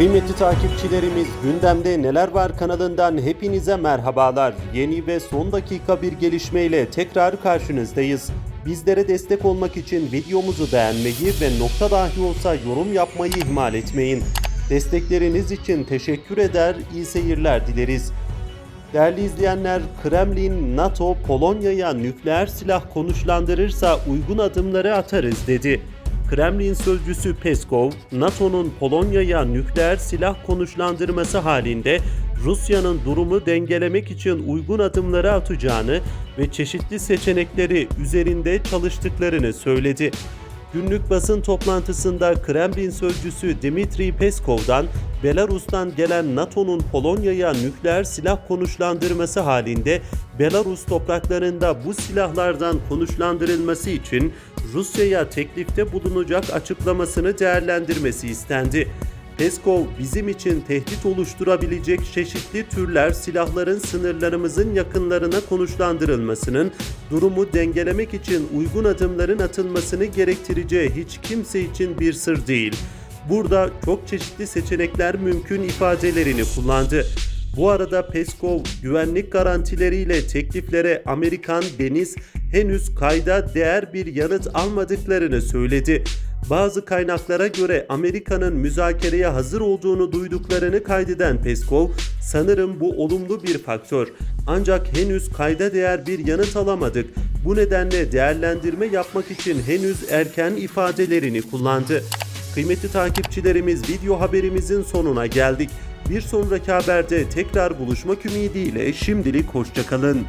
Kıymetli takipçilerimiz gündemde neler var kanalından hepinize merhabalar. Yeni ve son dakika bir gelişmeyle tekrar karşınızdayız. Bizlere destek olmak için videomuzu beğenmeyi ve nokta dahi olsa yorum yapmayı ihmal etmeyin. Destekleriniz için teşekkür eder, iyi seyirler dileriz. Değerli izleyenler, Kremlin, NATO, Polonya'ya nükleer silah konuşlandırırsa uygun adımları atarız dedi. Kremlin sözcüsü Peskov, NATO'nun Polonya'ya nükleer silah konuşlandırması halinde Rusya'nın durumu dengelemek için uygun adımları atacağını ve çeşitli seçenekleri üzerinde çalıştıklarını söyledi. Günlük basın toplantısında Kremlin sözcüsü Dmitri Peskov'dan Belarus'tan gelen NATO'nun Polonya'ya nükleer silah konuşlandırması halinde Belarus topraklarında bu silahlardan konuşlandırılması için Rusya'ya teklifte bulunacak açıklamasını değerlendirmesi istendi. Peskov bizim için tehdit oluşturabilecek çeşitli türler silahların sınırlarımızın yakınlarına konuşlandırılmasının durumu dengelemek için uygun adımların atılmasını gerektireceği hiç kimse için bir sır değil. Burada çok çeşitli seçenekler mümkün ifadelerini kullandı. Bu arada Peskov güvenlik garantileriyle tekliflere Amerikan deniz henüz kayda değer bir yanıt almadıklarını söyledi. Bazı kaynaklara göre Amerika'nın müzakereye hazır olduğunu duyduklarını kaydeden Peskov, sanırım bu olumlu bir faktör. Ancak henüz kayda değer bir yanıt alamadık. Bu nedenle değerlendirme yapmak için henüz erken ifadelerini kullandı. Kıymetli takipçilerimiz video haberimizin sonuna geldik. Bir sonraki haberde tekrar buluşmak ümidiyle şimdilik hoşçakalın.